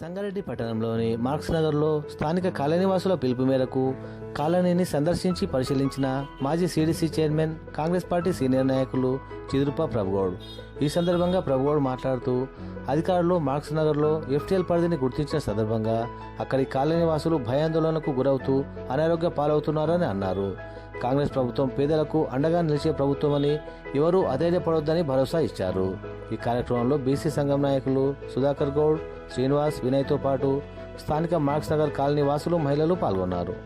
సంగారెడ్డి పట్టణంలోని మార్క్స్ నగర్లో స్థానిక కాలనీవాసుల పిలుపు మేరకు కాలనీని సందర్శించి పరిశీలించిన మాజీ CDC chairman Congress party senior నాయకులు చిదురుప ప్రభుగౌడ్. ఈ సందర్భంగా ప్రభుగౌడ్ మాట్లాడుతూ అధికారులు మార్క్స్ నగర్లో ఎఫ్టీఎల్ పరిధిని గుర్తించిన సందర్భంగా అక్కడి కాలనీవాసులు భయాందోళనకు గురవుతూ అనారోగ్య పాలవుతున్నారని అన్నారు. కాంగ్రెస్ ప్రభుత్వం పేదలకు అండగా నిలిచే ప్రభుత్వమని ఎవరూ అధైర్యపడొద్దని భరోసా ఇచ్చారు. ఈ కార్యక్రమంలో బీసీ సంఘం నాయకులు సుధాకర్ గౌడ్ శ్రీనివాస్ వినయ్తో పాటు స్థానిక మార్క్స్ నగర్ కాలనీ వాసులు మహిళలు పాల్గొన్నారు.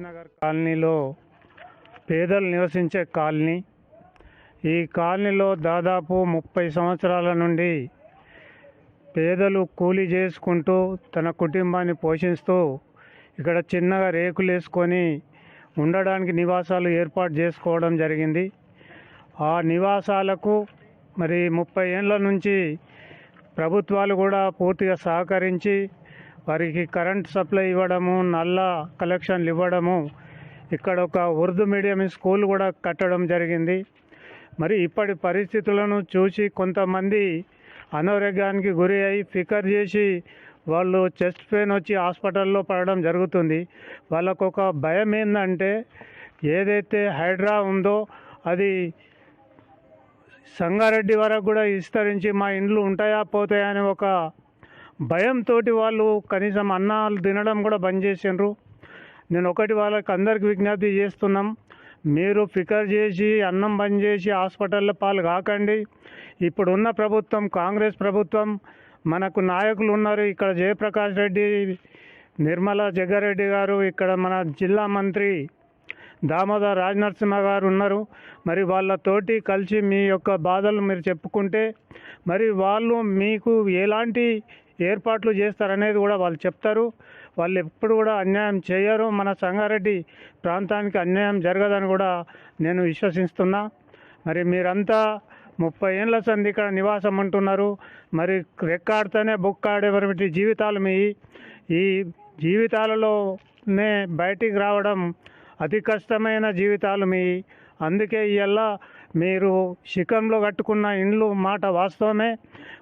నగర్ కాలనీలో పేదలు నివసించే కాలనీ. ఈ కాలనీలో దాదాపు ముప్పై సంవత్సరాల నుండి పేదలు కూలీ చేసుకుంటూ తన కుటుంబాన్ని పోషిస్తూ ఇక్కడ చిన్నగా రేకులు వేసుకొని ఉండడానికి నివాసాలు ఏర్పాటు చేసుకోవడం జరిగింది. ఆ నివాసాలకు మరి ముప్పై ఏళ్ళ నుంచి ప్రభుత్వాలు కూడా పూర్తిగా సహకరించి వారికి కరెంట్ సప్లై ఇవ్వడము నల్ల కలెక్షన్లు ఇవ్వడము ఇక్కడ ఒక ఉర్దూ మీడియం స్కూల్ కూడా కట్టడం జరిగింది. మరి ఇప్పటి పరిస్థితులను చూసి కొంతమంది అనారోగ్యానికి గురి అయి ఫికర్ చేసి వాళ్ళు చెస్ట్ పెయిన్ వచ్చి హాస్పిటల్లో పడడం జరుగుతుంది. వాళ్ళకు ఒక భయం ఏంటంటే ఏదైతే హైడ్రా ఉందో అది సంగారెడ్డి వరకు కూడా విస్తరించి మా ఇండ్లు ఉంటాయా పోతాయా అని ఒక భయంతో వాళ్ళు కనీసం అన్నాలు తినడం కూడా బంద్ చేసిండ్రు. నేను ఒకటి వాళ్ళకి అందరికి విజ్ఞప్తి చేస్తున్నాం. మీరు ఫికర్ చేసి అన్నం బంద్ చేసి హాస్పిటల్లో పాలు కాకండి. ఇప్పుడున్న ప్రభుత్వం కాంగ్రెస్ ప్రభుత్వం మనకు నాయకులు ఉన్నారు. ఇక్కడ జయప్రకాష్ రెడ్డి నిర్మలా జగ్గారెడ్డి గారు ఇక్కడ మన జిల్లా మంత్రి దామోదర్ రాజనరసింహ గారు ఉన్నారు. మరి వాళ్ళతోటి కలిసి మీ యొక్క బాధలు మీరు చెప్పుకుంటే మరి వాళ్ళు మీకు ఎలాంటి ఏర్పాట్లు చేస్తారనేది కూడా వాళ్ళు చెప్తారు. వాళ్ళు ఎప్పుడు కూడా అన్యాయం చేయరు. మన సంగారెడ్డి ప్రాంతానికి అన్యాయం జరగదని కూడా నేను విశ్వసిస్తున్నా. మరి మీరంతా ముప్పై ఏళ్ళ సంది ఇక్కడ నివాసం అంటున్నారు మరి రెక్కాడితేనే బొక్కాడేవరటి జీవితాలు మీ ఈ జీవితాలలోనే బయటికి రావడం అతి కష్టమైన జీవితాలు మీ. అందుకే ఇవాళ మీరు శిఖంలో కట్టుకున్న ఇండ్లు మాట వాస్తవమే.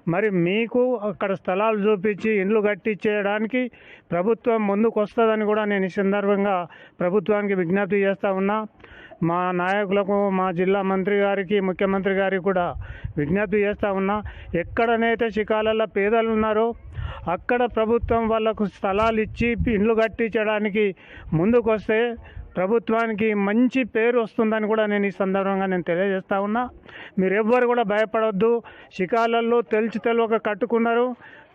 మరి మీకు అక్కడ స్థలాలు చూపించి ఇండ్లు కట్టించేయడానికి ప్రభుత్వం ముందుకు వస్తుందని కూడా నేను ఈ సందర్భంగా ప్రభుత్వానికి విజ్ఞప్తి చేస్తూ ఉన్నా. మా నాయకులకు మా జిల్లా మంత్రి గారికి ముఖ్యమంత్రి గారికి కూడా విజ్ఞప్తి చేస్తూ ఉన్నా. ఎక్కడనైతే శిఖాలలో పేదలు ఉన్నారో అక్కడ ప్రభుత్వం వాళ్ళకు స్థలాలు ఇచ్చి ఇండ్లు కట్టించడానికి ముందుకు వస్తే ప్రభుత్వానికి మంచి పేరు వస్తుందని కూడా నేను ఈ సందర్భంగా నేను తెలియజేస్తా ఉన్నా. మీరెవ్వరు కూడా భయపడవద్దు శిఖాలల్లో తెలిసి తెలియక కట్టుకున్నారు.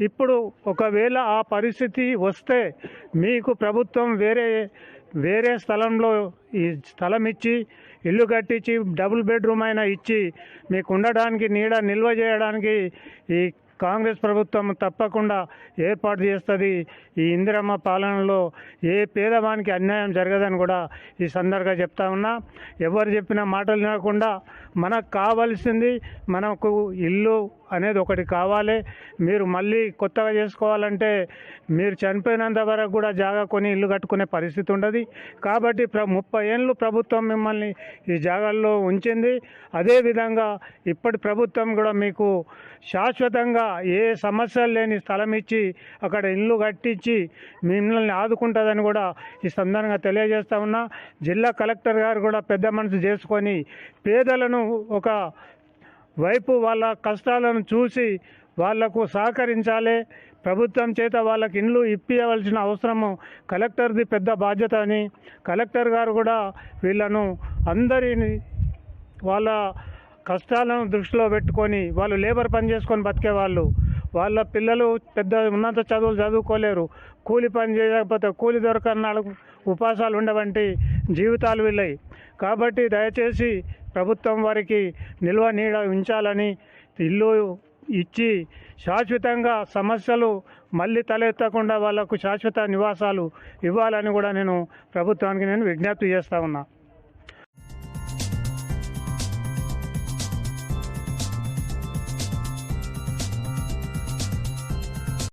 ఇప్పుడు ఒకవేళ ఆ పరిస్థితి వస్తే మీకు ప్రభుత్వం వేరే వేరే స్థలంలో ఈ స్థలం ఇచ్చి ఇల్లు కట్టించి డబుల్ బెడ్రూమ్ అయినా ఇచ్చి మీకు ఉండడానికి నీడ నిల్వ చేయడానికి ఈ కాంగ్రెస్ ప్రభుత్వం తప్పకుండా ఏర్పాటు చేస్తుంది. ఈ ఇందిరమ్మ పాలనలో ఏ పేదవానికి అన్యాయం జరగదని కూడా ఈ సందర్భంగా చెప్తా ఉన్నా. ఎవరు చెప్పిన మాటలు వినకుండా మనకు కావాల్సింది మనకు ఇల్లు అనేది ఒకటి కావాలి. మీరు మళ్ళీ కొత్తగా చేసుకోవాలంటే మీరు చనిపోయినంత వరకు కూడా జాగా కొని ఇల్లు కట్టుకునే పరిస్థితి ఉండదు. కాబట్టి ప్ర ముప్పై ఏళ్ళు ప్రభుత్వం మిమ్మల్ని ఈ జాగాల్లో ఉంచింది. అదేవిధంగా ఇప్పటి ప్రభుత్వం కూడా మీకు శాశ్వతంగా ఏ సమస్యలు లేని స్థలం ఇచ్చి అక్కడ ఇల్లు కట్టించి మిమ్మల్ని ఆదుకుంటుందని కూడా ఈ సందర్భంగా తెలియజేస్తా ఉన్నా. జిల్లా కలెక్టర్ గారు కూడా పెద్ద మనసు చేసుకొని పేదలను ఒక వైపు వాళ్ళ కష్టాలను చూసి వాళ్ళకు సహకరించాలి. ప్రభుత్వం చేత వాళ్ళకి ఇండ్లు ఇప్పించవలసిన అవసరము కలెక్టర్ది పెద్ద బాధ్యత అని కలెక్టర్ గారు కూడా వీళ్ళను అందరిని వాళ్ళ కష్టాలను దృష్టిలో పెట్టుకొని వాళ్ళు లేబర్ పని చేసుకొని బతికే వాళ్ళు. వాళ్ళ పిల్లలు పెద్ద ఉన్నత చదువులు చదువుకోలేరు. కూలి పని చేయకపోతే కూలి దొరకన్నాడు ఉపాసాలు ఉండవంటి జీవితాలు వీళ్ళయి. కాబట్టి దయచేసి ప్రభుత్వం వారికి నిల్వ నీడ ఉంచాలని ఇల్లు ఇచ్చి శాశ్వతంగా సమస్యలు మళ్ళీ తలెత్తకుండా వాళ్ళకు శాశ్వత నివాసాలు ఇవ్వాలని కూడా నేను ప్రభుత్వానికి నేను విజ్ఞప్తి చేస్తా ఉన్నా.